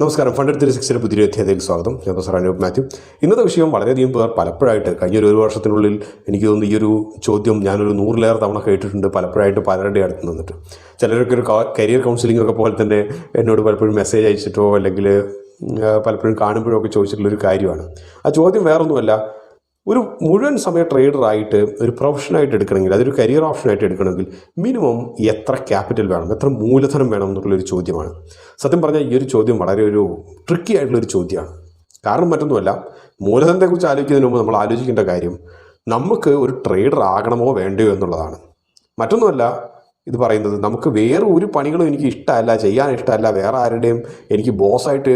നമസ്കാരം. Fund three സിക്സിന്റെ പുതിയ അധ്യായത്തിലേക്ക് സ്വാഗതം. ഞാൻ പ്രൊഫസർ അനൂപ് മാത്യു. ഇന്നത്തെ വിഷയം വളരെയധികം പേർ പലപ്പോഴായിട്ട് കഴിഞ്ഞ ഒരു വർഷത്തിനുള്ളിൽ എനിക്ക് തോന്നുന്നു ഈ ഒരു ചോദ്യം ഞാനൊരു നൂറിലേറെ തവണ കേട്ടിട്ടുണ്ട് പലപ്പോഴായിട്ട് പലരുടെ അടുത്ത് നിന്നിട്ട്. ചിലരൊക്കെ ഒരു കരിയർ കൗൺസിലിംഗ് ഒക്കെ പോലെ തന്നെ എന്നോട് പലപ്പോഴും മെസ്സേജ് അയച്ചിട്ടോ അല്ലെങ്കിൽ പലപ്പോഴും കാണുമ്പോഴോ ഒക്കെ ചോദിച്ചിട്ടുള്ള ഒരു കാര്യമാണ്. ആ ചോദ്യം വേറൊന്നുമല്ല ഒരു മുഴുവൻ സമയ ട്രേഡറായിട്ട് ഒരു പ്രൊഫഷനായിട്ട് എടുക്കണമെങ്കിൽ അതൊരു കരിയർ ഓപ്ഷനായിട്ട് എടുക്കണമെങ്കിൽ മിനിമം എത്ര ക്യാപിറ്റൽ വേണം എത്ര മൂലധനം വേണം എന്നുള്ളൊരു ചോദ്യമാണ്. സത്യം പറഞ്ഞാൽ ഈ ഒരു ചോദ്യം വളരെ ഒരു ട്രിക്കി ആയിട്ടുള്ളൊരു ചോദ്യമാണ്. കാരണം മറ്റൊന്നുമല്ല മൂലധനത്തെക്കുറിച്ച് ആലോചിക്കുന്നതിന് മുമ്പ് നമ്മൾ ആലോചിക്കേണ്ട കാര്യം നമുക്ക് ഒരു ട്രേഡർ ആകണമോ വേണ്ടയോ എന്നുള്ളതാണ്. മറ്റൊന്നുമല്ല ഇത് പറയുന്നത്. നമുക്ക് വേറെ ഒരു പണികളും എനിക്ക് ഇഷ്ടമല്ല ചെയ്യാൻ ഇഷ്ടമല്ല. വേറെ ആരുടെയും എനിക്ക് ബോസായിട്ട്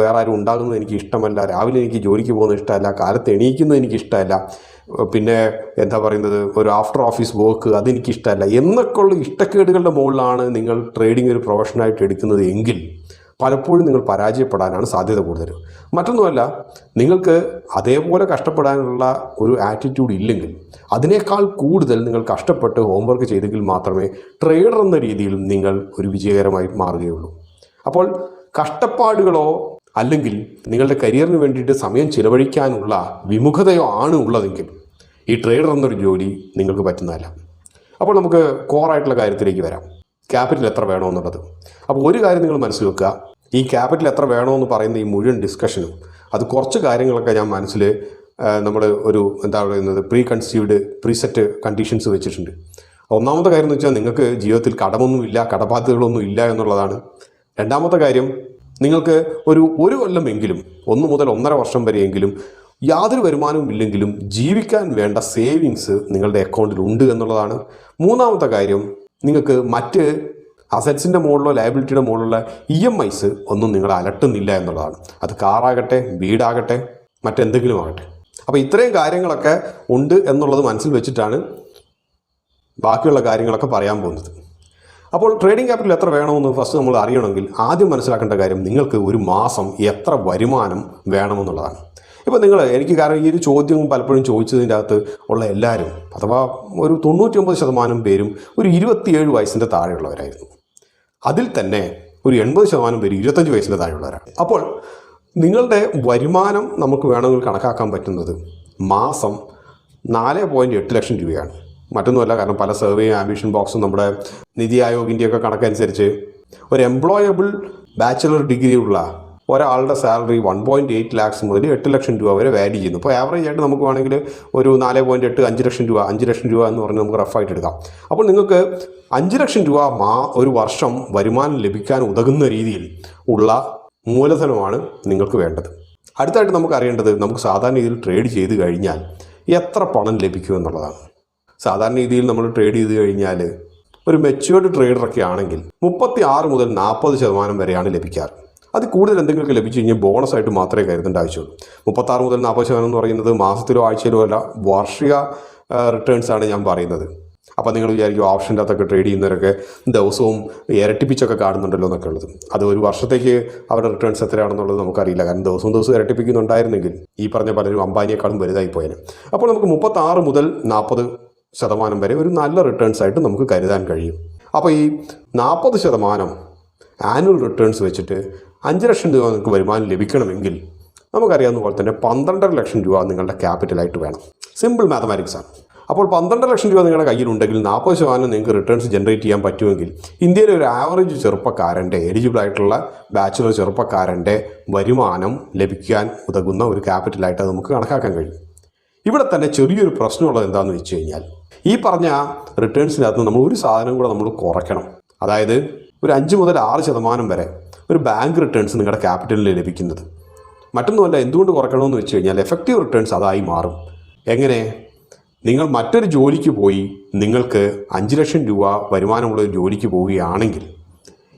വേറെ ആരും ഉണ്ടാകുന്നത് എനിക്ക് ഇഷ്ടമല്ല. രാവിലെ എനിക്ക് ജോലിക്ക് പോകുന്നത് ഇഷ്ടമല്ല. കാലത്ത് എണീക്കുന്നത് എനിക്ക് ഇഷ്ടമല്ല. പിന്നെ എന്താ പറയുന്നത്? ഒരു ആഫ്റ്റർ ഓഫീസ് വർക്ക് അതെനിക്കിഷ്ടമല്ല എന്നൊക്കെയുള്ള ഇഷ്ടക്കേടുകളുടെ മുകളിലാണ് നിങ്ങൾ ട്രേഡിംഗ് ഒരു പ്രൊഫഷനായിട്ട് എടുക്കുന്നത് എങ്കിൽ പലപ്പോഴും നിങ്ങൾ പരാജയപ്പെടാനാണ് സാധ്യത കൂടുതൽ. മറ്റൊന്നുമല്ല നിങ്ങൾക്ക് അതേപോലെ കഷ്ടപ്പെടാനുള്ള ഒരു ആറ്റിറ്റ്യൂഡ് ഇല്ലെങ്കിൽ അതിനേക്കാൾ കൂടുതൽ നിങ്ങൾ കഷ്ടപ്പെട്ട് ഹോംവർക്ക് ചെയ്തെങ്കിൽ മാത്രമേ ട്രേഡർ എന്ന രീതിയിൽ നിങ്ങൾ ഒരു വിജയകരമായി മാറുകയുള്ളൂ. അപ്പോൾ കഷ്ടപ്പാടുകളോ അല്ലെങ്കിൽ നിങ്ങളുടെ കരിയറിന് വേണ്ടിയിട്ട് സമയം ചിലവഴിക്കാനുള്ള വിമുഖതയോ ആണ് ഉള്ളതെങ്കിൽ ഈ ട്രേഡർ എന്നൊരു ജോലി നിങ്ങൾക്ക് പറ്റുന്നതല്ല. അപ്പോൾ നമുക്ക് കോറായിട്ടുള്ള കാര്യത്തിലേക്ക് വരാം. ക്യാപിറ്റൽ എത്ര വേണമെന്നുള്ളത് അപ്പോൾ ഒരു കാര്യം നിങ്ങൾ മനസ്സിൽ വെക്കുക. ഈ ക്യാപിറ്റൽ എത്ര വേണമെന്ന് പറയുന്ന ഈ മുഴുവൻ ഡിസ്കഷനും അത് കുറച്ച് കാര്യങ്ങളൊക്കെ ഞാൻ മനസ്സിൽ നമ്മൾ ഒരു എന്താ പറയുന്നത് പ്രീ കൺസീവ്ഡ് പ്രീസെറ്റ് കണ്ടീഷൻസ് വെച്ചിട്ടുണ്ട്. ഒന്നാമത്തെ കാര്യം എന്ന് വെച്ചാൽ നിങ്ങൾക്ക് ജീവിതത്തിൽ കടമൊന്നുമില്ല കടബാധ്യതകളൊന്നും ഇല്ല എന്നുള്ളതാണ്. രണ്ടാമത്തെ കാര്യം നിങ്ങൾക്ക് ഒരു ഒരു കൊല്ലമെങ്കിലും ഒന്ന് മുതൽ ഒന്നര വർഷം വരെയെങ്കിലും യാതൊരു വരുമാനവും ഇല്ലെങ്കിലും ജീവിക്കാൻ വേണ്ട സേവിങ്സ് നിങ്ങളുടെ അക്കൗണ്ടിൽ ഉണ്ട് എന്നുള്ളതാണ്. മൂന്നാമത്തെ കാര്യം നിങ്ങൾക്ക് മറ്റ് അസറ്റ്സിന്റെ മുകളിലോ ലയബിലിറ്റിയുടെ മുകളിലുള്ള ഇ എം ഐസ് ഒന്നും നിങ്ങൾ അലട്ടുന്നില്ല എന്നുള്ളതാണ്. അത് കാറാകട്ടെ വീടാകട്ടെ മറ്റെന്തെങ്കിലും ആകട്ടെ. അപ്പോൾ ഇത്രയും കാര്യങ്ങളൊക്കെ ഉണ്ട് എന്നുള്ളത് മനസ്സിൽ വെച്ചിട്ടാണ് ബാക്കിയുള്ള കാര്യങ്ങളൊക്കെ പറയാൻ പോകുന്നത്. അപ്പോൾ ട്രേഡിംഗ് ക്യാപിറ്റൽ എത്ര വേണമെന്ന് ഫസ്റ്റ് നമ്മൾ അറിയണമെങ്കിൽ ആദ്യം മനസ്സിലാക്കേണ്ട കാര്യം നിങ്ങൾക്ക് ഒരു മാസം എത്ര വരുമാനം വേണമെന്നുള്ളതാണ്. ഇപ്പോൾ നിങ്ങൾ എനിക്ക് കാരണം ഈ ഒരു ചോദ്യം പലപ്പോഴും ചോദിച്ചതിന്റെ അകത്ത് ഉള്ള എല്ലാവരും അഥവാ ഒരു തൊണ്ണൂറ്റി ശതമാനം പേരും ഒരു ഇരുപത്തിയേഴ് വയസ്സിന്റെ താഴെയുള്ളവരായിരുന്നു. അതിൽ തന്നെ ഒരു എൺപത് ശതമാനം പേര് ഇരുപത്തഞ്ച് വയസ്സിന്റെ താഴെയുള്ളവരാണ്. അപ്പോൾ നിങ്ങളുടെ വരുമാനം നമുക്ക് വേണമെങ്കിൽ കണക്കാക്കാൻ പറ്റുന്നത് മാസം നാല് പോയിന്റ് എട്ട് ലക്ഷം രൂപയാണ്. മറ്റൊന്നുമല്ല കാരണം പല സർവേയും ആംബിഷൻ ബോക്സും നമ്മുടെ നിതി ആയോഗിന്റെയൊക്കെ കണക്കനുസരിച്ച് ഒരു എംപ്ലോയബിൾ ബാച്ചിലർ ഡിഗ്രി ഉള്ള ഒരാളുടെ salary one point eight lakhs മുതൽ എട്ട് ലക്ഷം രൂപ വരെ വാരി ചെയ്യുന്നു. ഇപ്പോൾ ആവറേജ് ആയിട്ട് നമുക്ക് വേണമെങ്കിൽ ഒരു നാല് പോയിന്റ് എട്ട് അഞ്ച് ലക്ഷം രൂപ അഞ്ച് ലക്ഷം രൂപ എന്ന് പറഞ്ഞ് നമുക്ക് റഫായിട്ട് എടുക്കാം. അപ്പോൾ നിങ്ങൾക്ക് അഞ്ച് ലക്ഷം രൂപ മാ ഒരു വർഷം വരുമാനം ലഭിക്കാൻ ഉതകുന്ന രീതിയിൽ ഉള്ള മൂലധനമാണ് നിങ്ങൾക്ക് വേണ്ടത്. അടുത്തായിട്ട് നമുക്ക് അറിയേണ്ടത് നമുക്ക് സാധാരണ രീതിയിൽ ട്രേഡ് ചെയ്ത് കഴിഞ്ഞാൽ എത്ര പണം ലഭിക്കും എന്നുള്ളതാണ്. സാധാരണ രീതിയിൽ നമ്മൾ ട്രേഡ് ചെയ്ത് കഴിഞ്ഞാൽ ഒരു മെച്യൂർഡ് ട്രേഡറൊക്കെ ആണെങ്കിൽ മുപ്പത്തി ആറ് മുതൽ നാൽപ്പത് ശതമാനം വരെയാണ് ലഭിക്കാറ്. അത് കൂടുതൽ എന്തെങ്കിലുമൊക്കെ ലഭിച്ചു കഴിഞ്ഞാൽ ബോണസ് ആയിട്ട് മാത്രമേ കരുതേണ്ട ആവശ്യമുള്ളൂ. മുപ്പത്താറ് മുതൽ നാൽപ്പത് ശതമാനം എന്ന് പറയുന്നത് മാസത്തിലോ ആഴ്ചയിലോ അല്ല വാർഷിക റിട്ടേൺസ് ആണ് ഞാൻ പറയുന്നത്. അപ്പോൾ നിങ്ങൾ വിചാരിക്കും ഓപ്ഷന്റെ അകത്തൊക്കെ ട്രേഡ് ചെയ്യുന്നവരൊക്കെ ദിവസവും ഇരട്ടിപ്പിച്ചൊക്കെ കാണുന്നുണ്ടല്ലോ എന്നൊക്കെ ഉള്ളത്. അത് ഒരു വർഷത്തേക്ക് അവരുടെ റിട്ടേൺസ് എത്രയാണെന്നുള്ളത് നമുക്കറിയില്ല. കാരണം ദിവസവും ദിവസം ഇരട്ടിപ്പിക്കുന്നുണ്ടായിരുന്നെങ്കിൽ ഈ പറഞ്ഞ പലരും അംബാനിയേക്കാളും വലുതായി പോയേനെ. അപ്പോൾ നമുക്ക് മുപ്പത്താറ് മുതൽ നാൽപ്പത് ശതമാനം വരെ ഒരു നല്ല റിട്ടേൺസ് ആയിട്ട് നമുക്ക് കരുതാൻ കഴിയും. അപ്പോൾ ഈ നാൽപ്പത് ശതമാനം ആനുവൽ റിട്ടേൺസ് വെച്ചിട്ട് അഞ്ച് ലക്ഷം രൂപ നിങ്ങൾക്ക് വരുമാനം ലഭിക്കണമെങ്കിൽ നമുക്കറിയാവുന്ന പോലെ തന്നെ പന്ത്രണ്ടര ലക്ഷം രൂപ നിങ്ങളുടെ ക്യാപിറ്റലായിട്ട് വേണം. സിമ്പിൾ മാത്തമാറ്റിക്സ് ആണ്. അപ്പോൾ പന്ത്രണ്ടര ലക്ഷം രൂപ നിങ്ങളുടെ കയ്യിലുണ്ടെങ്കിൽ നാൽപ്പത് ശതമാനം നിങ്ങൾക്ക് റിട്ടേൺസ് ജനറേറ്റ് ചെയ്യാൻ പറ്റുമെങ്കിൽ ഇന്ത്യയിലെ ഒരു ആവറേജ് ചെറുപ്പക്കാരന്റെ എലിജിബിൾ ആയിട്ടുള്ള ബാച്ചുലർ ചെറുപ്പക്കാരന്റെ വരുമാനം ലഭിക്കാൻ ഉതകുന്ന ഒരു ക്യാപിറ്റലായിട്ട് നമുക്ക് കണക്കാക്കാൻ കഴിയും. ഇവിടെ തന്നെ ചെറിയൊരു പ്രശ്നമുള്ളത് എന്താണെന്ന് വെച്ച് കഴിഞ്ഞാൽ ഈ പറഞ്ഞ റിട്ടേൺസിനകത്ത് നമ്മൾ ഒരു സാധനം കൂടെ നമ്മൾ കുറയ്ക്കണം. അതായത് ഒരു അഞ്ച് മുതൽ ആറ് ശതമാനം വരെ ഒരു ബാങ്ക് റിട്ടേൺസ് നിങ്ങളുടെ ക്യാപിറ്റലിൽ ലഭിക്കുന്നത്. മറ്റൊന്നുമല്ല എന്തുകൊണ്ട് കുറയ്ക്കണമെന്ന് വെച്ച് കഴിഞ്ഞാൽ എഫക്റ്റീവ് റിട്ടേൺസ് അതായി മാറും. എങ്ങനെ? നിങ്ങൾ മറ്റൊരു ജോലിക്ക് പോയി നിങ്ങൾക്ക് അഞ്ച് ലക്ഷം രൂപ വരുമാനമുള്ള ഒരു ജോലിക്ക് പോവുകയാണെങ്കിൽ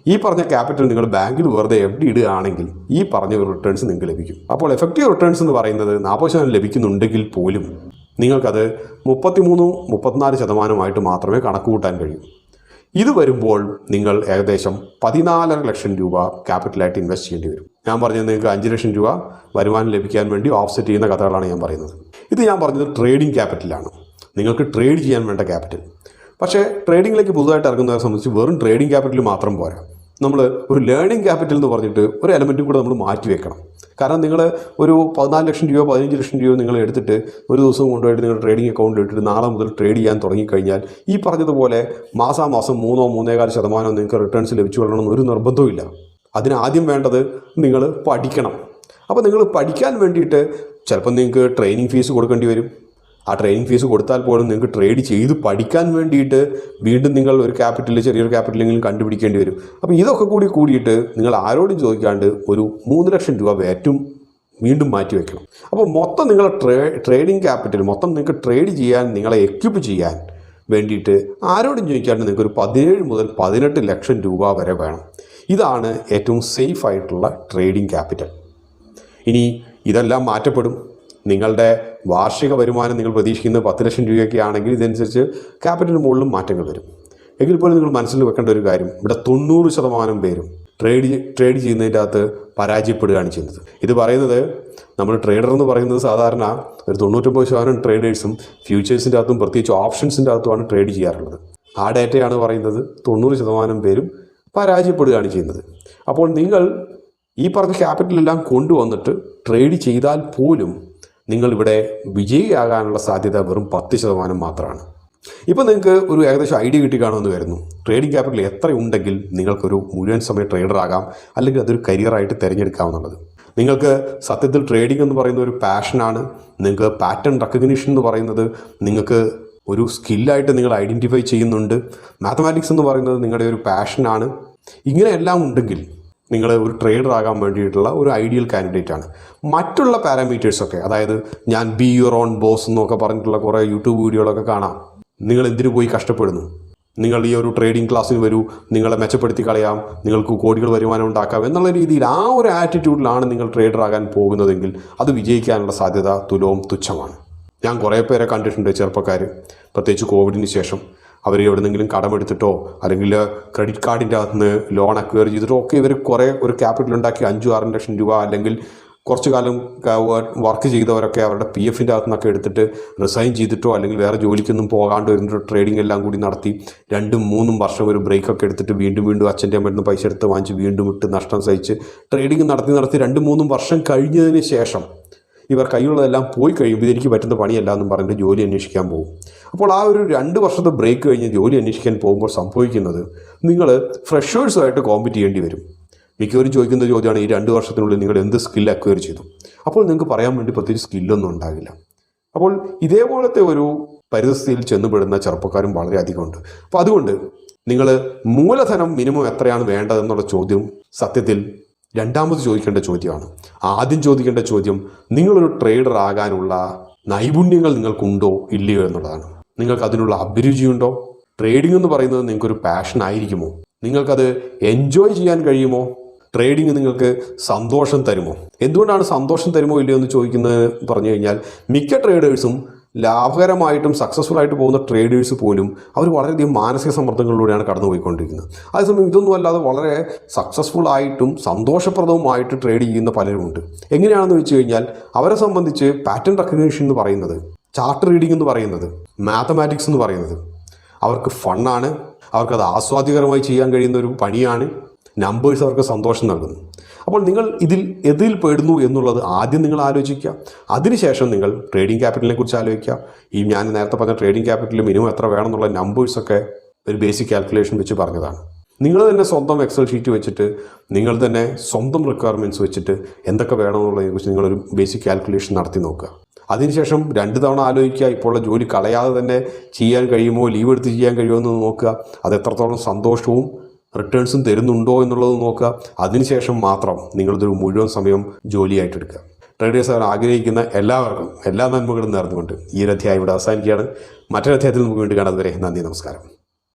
ഈ പറഞ്ഞ ക്യാപിറ്റൽ നിങ്ങൾ ബാങ്കിൽ വെറുതെ എഫ് ഡി ഇടുകയാണെങ്കിൽ ഈ പറഞ്ഞ റിട്ടേൺസ് നിങ്ങൾക്ക് ലഭിക്കും. അപ്പോൾ എഫക്റ്റീവ് റിട്ടേൺസ് എന്ന് പറയുന്നത് നാൽപ്പത് ശതമാനം ലഭിക്കുന്നുണ്ടെങ്കിൽ പോലും നിങ്ങൾക്കത് മുപ്പത്തിമൂന്ന് മുപ്പത്തിനാല് ശതമാനമായിട്ട് മാത്രമേ കണക്ക് കൂട്ടാൻ കഴിയൂ. ഇത് വരുമ്പോൾ നിങ്ങൾ ഏകദേശം പതിനാലര ലക്ഷം രൂപ ക്യാപിറ്റലായിട്ട് ഇൻവെസ്റ്റ് ചെയ്യേണ്ടി വരും. ഞാൻ പറഞ്ഞത് നിങ്ങൾക്ക് അഞ്ച് ലക്ഷം രൂപ വരുമാനം ലഭിക്കാൻ വേണ്ടി ഓഫ്സെറ്റ് ചെയ്യുന്ന കഥകളാണ് ഞാൻ പറയുന്നത്. ഇത് ഞാൻ പറഞ്ഞത് ട്രേഡിംഗ് ക്യാപിറ്റലാണ് നിങ്ങൾക്ക് ട്രേഡ് ചെയ്യാൻ വേണ്ട ക്യാപിറ്റൽ പക്ഷേ ട്രേഡിങ്ങിലേക്ക് പുതുതായിട്ട് ഇറങ്ങുന്നവരെ സംബന്ധിച്ച് വെറും ട്രേഡിംഗ് ക്യാപിറ്റൽ മാത്രം പോരാ. നമ്മൾ ഒരു ലേണിംഗ് ക്യാപിറ്റൽ എന്ന് പറഞ്ഞിട്ട് ഒരു എലമെന്റും കൂടെ നമ്മൾ മാറ്റി വെക്കണം. കാരണം നിങ്ങൾ ഒരു പതിനാല് ലക്ഷം രൂപയോ പതിനഞ്ച് ലക്ഷം രൂപയോ നിങ്ങൾ എടുത്തിട്ട് ഒരു ദിവസം കൊണ്ടുപോയിട്ട് നിങ്ങൾ ട്രേഡിംഗ് അക്കൗണ്ടിൽ ഇട്ടിട്ട് നാളെ മുതൽ ട്രേഡ് ചെയ്യാൻ തുടങ്ങിക്കഴിഞ്ഞാൽ ഈ പറഞ്ഞതുപോലെ മാസാമാസം മൂന്നോ മൂന്നേകാൽ ശതമാനമോ നിങ്ങൾക്ക് റിട്ടേൺസ് ലഭിച്ചു കൊള്ളണമെന്ന് ഒരു നിർബന്ധവുമില്ല അതിന് ആദ്യം വേണ്ടത് നിങ്ങൾ പഠിക്കണം. അപ്പോൾ നിങ്ങൾ പഠിക്കാൻ വേണ്ടിയിട്ട് ചിലപ്പോൾ നിങ്ങൾക്ക് ട്രെയിനിങ് ഫീസ് കൊടുക്കേണ്ടി വരും. ആ ട്രെയിനിങ് ഫീസ് കൊടുത്താൽ പോലും നിങ്ങൾക്ക് ട്രേഡ് ചെയ്ത് പഠിക്കാൻ വേണ്ടിയിട്ട് വീണ്ടും നിങ്ങൾ ഒരു ക്യാപിറ്റൽ ചെറിയൊരു ക്യാപിറ്റലെങ്കിലും കണ്ടുപിടിക്കേണ്ടി വരും. അപ്പോൾ ഇതൊക്കെ കൂടി കൂടിയിട്ട് നിങ്ങൾ ആരോടും ചോദിക്കാണ്ട് ഒരു മൂന്ന് ലക്ഷം രൂപ വേറ്റും വീണ്ടും മാറ്റി വയ്ക്കണം അപ്പോൾ മൊത്തം നിങ്ങളെ ട്രേ ട്രേഡിംഗ് ക്യാപിറ്റൽ മൊത്തം നിങ്ങൾക്ക് ട്രേഡ് ചെയ്യാൻ നിങ്ങളെ എക്യുപ്പ് ചെയ്യാൻ വേണ്ടിയിട്ട് ആരോടും ചോദിക്കാണ്ട് നിങ്ങൾക്ക് ഒരു പതിനേഴ് മുതൽ പതിനെട്ട് ലക്ഷം രൂപ വരെ വേണം. ഇതാണ് ഏറ്റവും സേഫ് ആയിട്ടുള്ള ട്രേഡിംഗ് ക്യാപിറ്റൽ ഇനി ഇതെല്ലാം മാറ്റപ്പെടും. നിങ്ങളുടെ വാർഷിക വരുമാനം നിങ്ങൾ പ്രതീക്ഷിക്കുന്നത് പത്ത് ലക്ഷം രൂപയൊക്കെ ആണെങ്കിൽ ഇതനുസരിച്ച് ക്യാപിറ്റൽ മുകളിലും മാറ്റങ്ങൾ വരും. എങ്കിൽ പോലും നിങ്ങൾ മനസ്സിൽ വെക്കേണ്ട ഒരു കാര്യം ഇവിടെ തൊണ്ണൂറ് ശതമാനം പേരും ട്രേഡ് ട്രേഡ് ചെയ്യുന്നതിന്റെ അകത്ത് പരാജയപ്പെടുകയാണ് ചെയ്യുന്നത്. ഇത് പറയുന്നത് നമ്മൾ ട്രേഡർ എന്ന് പറയുന്നത് സാധാരണ ഒരു തൊണ്ണൂറ്റൊമ്പത് ശതമാനം ട്രേഡേഴ്സും ഫ്യൂച്ചേഴ്സിന്റെ അകത്തും പ്രത്യേകിച്ച് ഓപ്ഷൻസിന്റെ അകത്തുമാണ് ട്രേഡ് ചെയ്യാറുള്ളത്. ആ ഡേറ്റയാണ് പറയുന്നത്. തൊണ്ണൂറ് ശതമാനം പേരും പരാജയപ്പെടുകയാണ് ചെയ്യുന്നത്. അപ്പോൾ നിങ്ങൾ ഈ പറഞ്ഞ ക്യാപിറ്റലെല്ലാം കൊണ്ടുവന്നിട്ട് ട്രേഡ് ചെയ്താൽ പോലും നിങ്ങളിവിടെ വിജയിയാകാനുള്ള സാധ്യത വെറും പത്ത് ശതമാനം മാത്രമാണ്. ഇപ്പോൾ നിങ്ങൾക്ക് ഒരു ഏകദേശം ഐഡിയ കിട്ടി കാണുമെന്ന് വരുന്നു. ട്രേഡിംഗ് ക്യാപിറ്റൽ എത്ര ഉണ്ടെങ്കിൽ നിങ്ങൾക്കൊരു മുഴുവൻ സമയം ട്രേഡർ ആകാം അല്ലെങ്കിൽ അതൊരു കരിയറായിട്ട് തിരഞ്ഞെടുക്കാമെന്നുള്ളത് നിങ്ങൾക്ക് സത്യത്തിൽ ട്രേഡിംഗ് എന്ന് പറയുന്ന ഒരു പാഷനാണ് നിങ്ങൾക്ക് പാറ്റേൺ റെക്കഗ്നീഷൻ എന്ന് പറയുന്നത് നിങ്ങൾക്ക് ഒരു സ്കില്ലായിട്ട് നിങ്ങൾ ഐഡന്റിഫൈ ചെയ്യുന്നുണ്ട്. മാത്തമാറ്റിക്സ് എന്ന് പറയുന്നത് നിങ്ങളുടെ ഒരു പാഷനാണ് ഇങ്ങനെയെല്ലാം ഉണ്ടെങ്കിൽ നിങ്ങൾ ഒരു ട്രേഡർ ആകാൻ വേണ്ടിയിട്ടുള്ള ഒരു ഐഡിയൽ കാൻഡിഡേറ്റ് ആണ്. മറ്റുള്ള പാരാമീറ്റേഴ്സൊക്കെ അതായത് ഞാൻ ബി യുവർ ഓൺ ബോസ് എന്നൊക്കെ പറഞ്ഞിട്ടുള്ള കുറേ യൂട്യൂബ് വീഡിയോകളൊക്കെ കാണാം. നിങ്ങൾ എന്തിനു പോയി കഷ്ടപ്പെടുന്നു? നിങ്ങൾ ഈ ഒരു ട്രേഡിംഗ് ക്ലാസ്സിൽ വരൂ നിങ്ങളെ മെച്ചപ്പെടുത്തി കളയാം നിങ്ങൾക്ക് കോടികൾ വരുമാനം ഉണ്ടാക്കാം എന്നുള്ള രീതിയിൽ ആ ഒരു ആറ്റിറ്റ്യൂഡിലാണ് നിങ്ങൾ ട്രേഡർ ആകാൻ പോകുന്നതെങ്കിൽ അത് വിജയിക്കാനുള്ള സാധ്യത തുലവും തുച്ഛമാണ്. ഞാൻ കുറേ പേരെ കണ്ടിട്ടുണ്ട് ചെറുപ്പക്കാർ പ്രത്യേകിച്ച് കോവിഡിന് ശേഷം. അവർ എവിടെന്നെങ്കിലും കടമെടുത്തിട്ടോ അല്ലെങ്കിൽ ക്രെഡിറ്റ് കാർഡിന്റെ അകത്ത് നിന്ന് ലോൺ അക്വയർ ചെയ്തിട്ടോ ഒക്കെ ഇവർ കുറേ ഒരു ക്യാപിറ്റൽ ഉണ്ടാക്കി അഞ്ചു ആറ് ലക്ഷം രൂപ അല്ലെങ്കിൽ കുറച്ച് കാലം വർക്ക് ചെയ്തവരൊക്കെ അവരുടെ പി എഫിന്റെ അകത്തു നിന്നൊക്കെ എടുത്തിട്ട് റിസൈൻ ചെയ്തിട്ടോ അല്ലെങ്കിൽ വേറെ ജോലിക്കൊന്നും പോകാണ്ട് വരുന്ന ട്രേഡിംഗ് എല്ലാം കൂടി നടത്തി രണ്ടും മൂന്നും വർഷം ഒരു ബ്രേക്കൊക്കെ എടുത്തിട്ട് വീണ്ടും വീണ്ടും അച്ഛന്റെ അമ്മയുടെ പൈസ എടുത്ത് വാങ്ങിച്ച് വീണ്ടും ഇട്ട് നഷ്ടം സഹിച്ച് ട്രേഡിംഗ് നടത്തി നടത്തി രണ്ടും മൂന്നും വർഷം കഴിഞ്ഞതിന് ശേഷം ഇവർ കയ്യിലുള്ളതെല്ലാം പോയി കഴിയുമ്പോൾ ഇതെനിക്ക് പറ്റുന്ന പണിയല്ല എന്നും പറഞ്ഞിട്ട് ജോലി അന്വേഷിക്കാൻ പോകും. അപ്പോൾ ആ ഒരു രണ്ട് വർഷത്തെ ബ്രേക്ക് കഴിഞ്ഞ് ജോലി അന്വേഷിക്കാൻ പോകുമ്പോൾ സംഭവിക്കുന്നത് നിങ്ങൾ ഫ്രഷേഴ്സുമായിട്ട് കോമ്പറ്റ് ചെയ്യേണ്ടി വരും. മിക്കവരും ചോദിക്കുന്ന ചോദ്യമാണ് ഈ രണ്ട് വർഷത്തിനുള്ളിൽ നിങ്ങൾ എന്ത് സ്കിൽ അക്വയർ ചെയ്തു? അപ്പോൾ നിങ്ങൾക്ക് പറയാൻ വേണ്ടി പ്രത്യേകിച്ച് സ്കില്ലൊന്നും ഉണ്ടാകില്ല. അപ്പോൾ ഇതേപോലത്തെ ഒരു പരിസ്ഥിതിയിൽ ചെന്നുപെടുന്ന ചെറുപ്പക്കാരും വളരെയധികം ഉണ്ട്. അപ്പോൾ അതുകൊണ്ട് നിങ്ങൾ മൂലധനം മിനിമം എത്രയാണ് വേണ്ടതെന്നുള്ള ചോദ്യം സത്യത്തിൽ രണ്ടാമത് ചോദിക്കേണ്ട ചോദ്യമാണ്. ആദ്യം ചോദിക്കേണ്ട ചോദ്യം നിങ്ങളൊരു ട്രേഡർ ആകാനുള്ള നൈപുണ്യങ്ങൾ നിങ്ങൾക്കുണ്ടോ ഇല്ലയോ എന്നുള്ളതാണ്. നിങ്ങൾക്ക് അതിനുള്ള അഭിരുചിയുണ്ടോ? ട്രേഡിംഗ് എന്ന് പറയുന്നത് നിങ്ങൾക്കൊരു പാഷൻ ആയിരിക്കുമോ? നിങ്ങൾക്കത് എൻജോയ് ചെയ്യാൻ കഴിയുമോ? ട്രേഡിംഗ് നിങ്ങൾക്ക് സന്തോഷം തരുമോ? എന്തുകൊണ്ടാണ് സന്തോഷം തരുമോ ഇല്ലയോ എന്ന് ചോദിക്കുന്നത് പറഞ്ഞു കഴിഞ്ഞാൽ മിക്ക ട്രേഡേഴ്സും ലാഭകരമായിട്ടും സക്സസ്ഫുൾ ആയിട്ട് പോകുന്ന ട്രേഡേഴ്സ് പോലും അവർ വളരെയധികം മാനസിക സമ്മർദ്ദങ്ങളിലൂടെയാണ് കടന്നുപോയിക്കൊണ്ടിരിക്കുന്നത്. അതേസമയം ഇതൊന്നും അല്ലാതെ വളരെ സക്സസ്ഫുൾ ആയിട്ടും സന്തോഷപ്രദവുമായിട്ട് ട്രേഡ് ചെയ്യുന്ന പലരുമുണ്ട് എങ്ങനെയാണെന്ന് വെച്ച് കഴിഞ്ഞാൽ അവരെ സംബന്ധിച്ച് പാറ്റേൺ റെക്കഗ്നേഷൻ എന്ന് പറയുന്നത് ചാർട്ട് റീഡിംഗ് എന്ന് പറയുന്നത് മാത്തമാറ്റിക്സ് എന്ന് പറയുന്നത്. അവർക്ക് ഫണ്ണാണ് അവർക്കത് ആസ്വാദ്യകരമായി ചെയ്യാൻ കഴിയുന്ന ഒരു പണിയാണ്. നമ്പേഴ്സ് അവർക്ക് സന്തോഷം നൽകുന്നു. അപ്പോൾ നിങ്ങൾ ഇതിൽ എതിൽ പെടുന്നു എന്നുള്ളത് ആദ്യം നിങ്ങൾ ആലോചിക്കുക. അതിനുശേഷം നിങ്ങൾ ട്രേഡിംഗ് ക്യാപിറ്റലിനെ കുറിച്ച് ആലോചിക്കുക. ഈ ഞാൻ നേരത്തെ പറഞ്ഞ ട്രേഡിംഗ് ക്യാപിറ്റൽ മിനിമം എത്ര വേണം എന്നുള്ള നമ്പേഴ്സൊക്കെ ഒരു ബേസിക് കാൽക്കുലേഷൻ വെച്ച് പറഞ്ഞതാണ്. നിങ്ങൾ തന്നെ സ്വന്തം എക്സൽ ഷീറ്റ് വെച്ചിട്ട് നിങ്ങൾ തന്നെ സ്വന്തം റിക്വയർമെന്റ്സ് വെച്ചിട്ട് എന്തൊക്കെ വേണമെന്നുള്ളതിനെക്കുറിച്ച് നിങ്ങളൊരു ബേസിക് കാൽക്കുലേഷൻ നടത്തി നോക്കുക. അതിനുശേഷം രണ്ട് തവണ ആലോചിക്കുക. ഇപ്പോഴുള്ള ജോലി കളയാതെ തന്നെ ചെയ്യാൻ കഴിയുമോ ലീവ് എടുത്ത് ചെയ്യാൻ കഴിയുമോ എന്ന് നോക്കുക. അത് എത്രത്തോളം സന്തോഷവും റിട്ടേൺസും തരുന്നുണ്ടോ എന്നുള്ളത് നോക്കുക. അതിനുശേഷം മാത്രം നിങ്ങളിതൊരു മുഴുവൻ സമയം ജോലിയായിട്ട് എടുക്കുക. ട്രേഡേഴ്സ് അവർ ആഗ്രഹിക്കുന്ന എല്ലാവർക്കും എല്ലാ നന്മകളും നേർന്നുകൊണ്ട് ഈ ഒരു അധ്യായം ഇവിടെ അവസാനിക്കുകയാണ്. മറ്റൊരു അധ്യായത്തിൽ നമുക്ക് വീണ്ടും കാണാം. വരെ നന്ദി നമസ്കാരം.